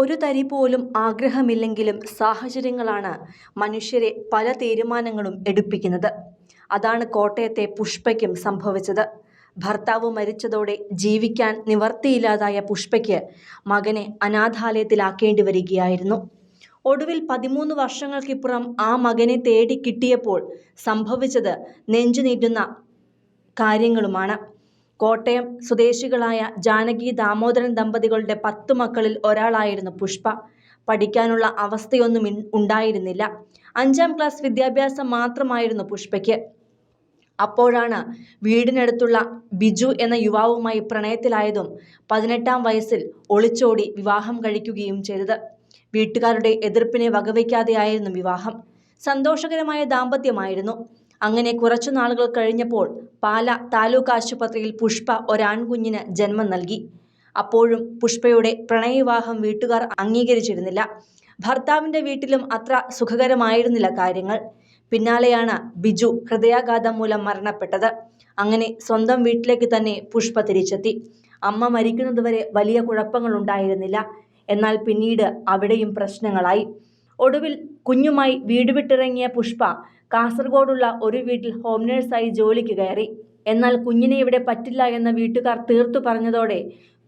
ഒരു തരി പോലും ആഗ്രഹമില്ലെങ്കിലും സാഹചര്യങ്ങളാണ് മനുഷ്യരെ പല തീരുമാനങ്ങളും എടുപ്പിക്കുന്നത്. അതാണ് കോട്ടയത്തെ പുഷ്പയ്ക്കും സംഭവിച്ചത്. ഭർത്താവ് മരിച്ചതോടെ ജീവിക്കാൻ നിവർത്തിയില്ലാതായ പുഷ്പയ്ക്ക് മകനെ അനാഥാലയത്തിലാക്കേണ്ടി വരികയായിരുന്നു. ഒടുവിൽ പതിമൂന്ന് വർഷങ്ങൾക്കിപ്പുറം ആ മകനെ തേടി കിട്ടിയപ്പോൾ സംഭവിച്ചത് നെഞ്ചുനീട്ടുന്ന കാര്യങ്ങളുമാണ്. കോട്ടയം സ്വദേശികളായ ജാനകി ദാമോദരൻ ദമ്പതികളുടെ പത്തു മക്കളിൽ ഒരാളായിരുന്നു പുഷ്പ. പഠിക്കാനുള്ള അവസ്ഥയൊന്നും ഉണ്ടായിരുന്നില്ല. അഞ്ചാം ക്ലാസ് വിദ്യാഭ്യാസം മാത്രമായിരുന്നു പുഷ്പയ്ക്ക്. അപ്പോഴാണ് വീടിനടുത്തുള്ള ബിജു എന്ന യുവാവുമായി പ്രണയത്തിലായതും പതിനെട്ടാം വയസ്സിൽ ഒളിച്ചോടി വിവാഹം കഴിക്കുകയും ചെയ്തത്. വീട്ടുകാരുടെ എതിർപ്പിനെ വകവയ്ക്കാതെയായിരുന്നു വിവാഹം. സന്തോഷകരമായ ദാമ്പത്യമായിരുന്നു. അങ്ങനെ കുറച്ചു നാളുകൾ കഴിഞ്ഞപ്പോൾ പാല താലൂക്ക് ആശുപത്രിയിൽ പുഷ്പ ഒരാൺകുഞ്ഞിന് ജന്മം നൽകി. അപ്പോഴും പുഷ്പയുടെ പ്രണയവിവാഹം വീട്ടുകാർ അംഗീകരിച്ചിരുന്നില്ല. ഭർത്താവിന്റെ വീട്ടിലും അത്ര സുഖകരമായിരുന്നില്ല കാര്യങ്ങൾ. പിന്നാലെയാണ് ബിജു ഹൃദയാഘാതം മൂലം മരണപ്പെട്ടത്. അങ്ങനെ സ്വന്തം വീട്ടിലേക്ക് തന്നെ പുഷ്പ തിരിച്ചെത്തി. അമ്മ മരിക്കുന്നതുവരെ വലിയ കുഴപ്പങ്ങളുണ്ടായിരുന്നില്ല. എന്നാൽ പിന്നീട് അവിടെയും പ്രശ്നങ്ങളായി. ഒടുവിൽ കുഞ്ഞുമായി വീട് വിട്ടിറങ്ങിയ പുഷ്പ കാസർഗോഡുള്ള ഒരു വീട്ടിൽ ഹോം നേഴ്സായി ജോലിക്ക് കയറി. എന്നാൽ കുഞ്ഞിനെ ഇവിടെ പറ്റില്ല എന്ന വീട്ടുകാർ തീർത്തു പറഞ്ഞതോടെ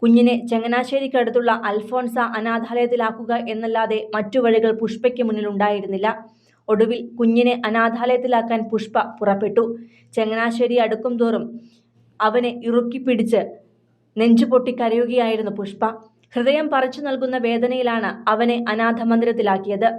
കുഞ്ഞിനെ ചങ്ങനാശ്ശേരിക്കടുത്തുള്ള അൽഫോൺസ അനാഥാലയത്തിലാക്കുക എന്നല്ലാതെ മറ്റു വഴികൾ പുഷ്പയ്ക്ക് മുന്നിൽ ഉണ്ടായിരുന്നില്ല. ഒടുവിൽ കുഞ്ഞിനെ അനാഥാലയത്തിലാക്കാൻ പുഷ്പ പുറപ്പെട്ടു. ചങ്ങനാശ്ശേരി അടുക്കും തോറും അവനെ ഇറുക്കി പിടിച്ച് നെഞ്ചുപൊട്ടി കരയുകയായിരുന്നു പുഷ്പ. ഹൃദയം പറിച്ചു നൽകുന്ന വേദനയിലാണ് അവനെ അനാഥമന്ദിരത്തിലാക്കിയത്.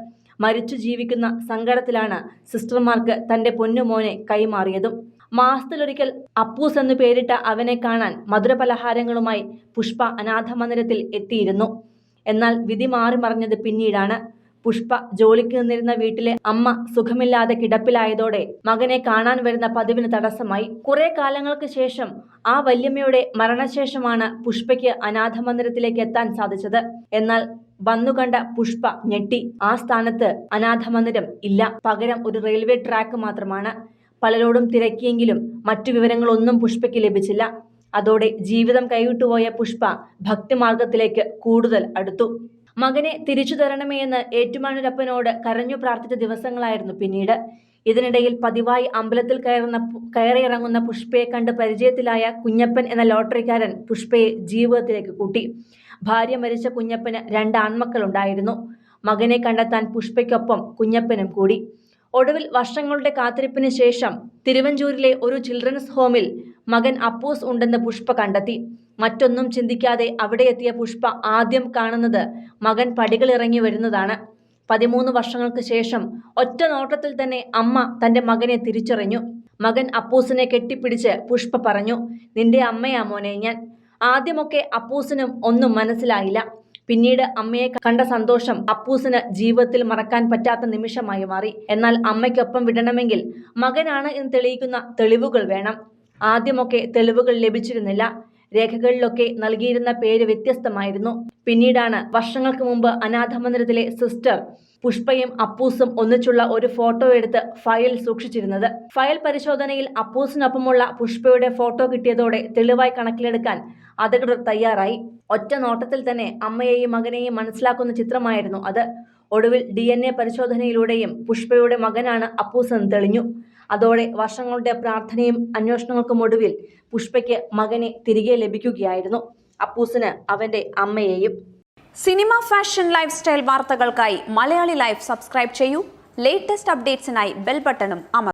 മരിച്ചു ജീവിക്കുന്ന സങ്കടത്തിലാണ് സിസ്റ്റർമാർക്ക് തന്റെ പൊന്നുമോനെ കൈമാറിയതും. മാസത്തിലൊരിക്കൽ അപ്പൂസ് എന്നു പേരിട്ട അവനെ കാണാൻ മധുരപലഹാരങ്ങളുമായി പുഷ്പ അനാഥമന്ദിരത്തിൽ എത്തിയിരുന്നു. എന്നാൽ വിധി മാറി മറിഞ്ഞത് പിന്നീടാണ്. പുഷ്പ ജോലിക്ക് നിന്നിരുന്ന വീട്ടിലെ അമ്മ സുഖമില്ലാതെ കിടപ്പിലായതോടെ മകനെ കാണാൻ വരുന്ന പതിവിന് തടസ്സമായി. കുറെ കാലങ്ങൾക്ക് ശേഷം ആ വല്യമ്മയുടെ മരണശേഷമാണ് പുഷ്പയ്ക്ക് അനാഥ മന്ദിരത്തിലേക്ക് എത്താൻ സാധിച്ചത്. എന്നാൽ വന്നുകണ്ട പുഷ്പ ഞെട്ടി. ആ സ്ഥാനത്ത് അനാഥ മന്ദിരം ഇല്ല. പകരം ഒരു റെയിൽവേ ട്രാക്ക് മാത്രമാണ്. പലരോടും തിരക്കിയെങ്കിലും മറ്റു വിവരങ്ങളൊന്നും പുഷ്പയ്ക്ക് ലഭിച്ചില്ല. അതോടെ ജീവിതം കൈവിട്ടുപോയ പുഷ്പ ഭക്തിമാർഗത്തിലേക്ക് കൂടുതൽ അടുത്തു. മകനെ തിരിച്ചു തരണമേ എന്ന് ഏറ്റുമാനൂരപ്പനോട് കരഞ്ഞു പ്രാർത്ഥിച്ച ദിവസങ്ങളായിരുന്നു പിന്നീട്. ഇതിനിടയിൽ പതിവായി അമ്പലത്തിൽ കയറുന്ന കയറിയിറങ്ങുന്ന പുഷ്പയെ കണ്ട് പരിചയത്തിലായ കുഞ്ഞപ്പൻ എന്ന ലോട്ടറിക്കാരൻ പുഷ്പയെ ജീവിതത്തിലേക്ക് കൂട്ടി. ഭാര്യ മരിച്ച കുഞ്ഞപ്പന് രണ്ട് ആൺമക്കളുണ്ടായിരുന്നു. മകനെ കണ്ടെത്താൻ പുഷ്പയ്ക്കൊപ്പം കുഞ്ഞപ്പനും കൂടി. ഒടുവിൽ വർഷങ്ങളുടെ കാത്തിരിപ്പിന് ശേഷം തിരുവഞ്ചൂരിലെ ഒരു ചിൽഡ്രൻസ് ഹോമിൽ മകൻ അപ്പൂസ് ഉണ്ടെന്ന് പുഷ്പ കണ്ടെത്തി. മറ്റൊന്നും ചിന്തിക്കാതെ അവിടെ എത്തിയ പുഷ്പ ആദ്യം കാണുന്നത് മകൻ പടികളിറങ്ങി വരുന്നതാണ്. പതിമൂന്ന് വർഷങ്ങൾക്ക് ശേഷം ഒറ്റ നോട്ടത്തിൽ തന്നെ അമ്മ തന്റെ മകനെ തിരിച്ചറിഞ്ഞു. മകൻ അപ്പൂസിനെ കെട്ടിപ്പിടിച്ച് പുഷ്പ പറഞ്ഞു നിന്റെ അമ്മയാ മോനെ ഞാൻ. ആദ്യമൊക്കെ അപ്പൂസിനും ഒന്നും മനസ്സിലായില്ല. പിന്നീട് അമ്മയെ കണ്ട സന്തോഷം അപ്പൂസിന് ജീവിതത്തിൽ മറക്കാൻ പറ്റാത്ത നിമിഷമായി മാറി. എന്നാൽ അമ്മയ്ക്കൊപ്പം വിടണമെങ്കിൽ മകനാണ് എന്ന് തെളിയിക്കുന്ന തെളിവുകൾ വേണം. ആദ്യമൊക്കെ തെളിവുകൾ ലഭിച്ചിരുന്നില്ല. രേഖകളിലൊക്കെ നൽകിയിരുന്ന പേര് വ്യത്യസ്തമായിരുന്നു. പിന്നീടാണ് വർഷങ്ങൾക്ക് മുമ്പ് അനാഥമന്ദിരത്തിലെ സിസ്റ്റർ പുഷ്പയും അപ്പൂസും ഒന്നിച്ചുള്ള ഒരു ഫോട്ടോ എടുത്ത് ഫയൽ സൂക്ഷിച്ചിരുന്നത്. ഫയൽ പരിശോധനയിൽ അപ്പൂസിനൊപ്പമുള്ള പുഷ്പയുടെ ഫോട്ടോ കിട്ടിയതോടെ തെളിവായി കണക്കിലെടുക്കാൻ അധികൃതർ തയ്യാറായി. ഒറ്റ നോട്ടത്തിൽ തന്നെ അമ്മയെയും മകനെയും മനസ്സിലാക്കുന്ന ചിത്രമായിരുന്നു അത്. ഒടുവിൽ ഡി പരിശോധനയിലൂടെയും പുഷ്പയുടെ മകനാണ് അപ്പൂസെന്ന് തെളിഞ്ഞു. അതോടെ വർഷങ്ങളുടെ പ്രാർത്ഥനയും അന്വേഷണങ്ങൾക്കും ഒടുവിൽ പുഷ്പയ്ക്ക് മകനെ തിരികെ ലഭിക്കുകയായിരുന്നു. അപ്പൂസിന് അവന്റെ അമ്മയെയും. സിനിമ ഫാഷൻ ലൈഫ് സ്റ്റൈൽ വാർത്തകൾക്കായി മലയാളി ലൈഫ് സബ്സ്ക്രൈബ് ചെയ്യൂ. ലേറ്റസ്റ്റ് അപ്ഡേറ്റ്സിനായി ബെൽ ബട്ടണും അമർ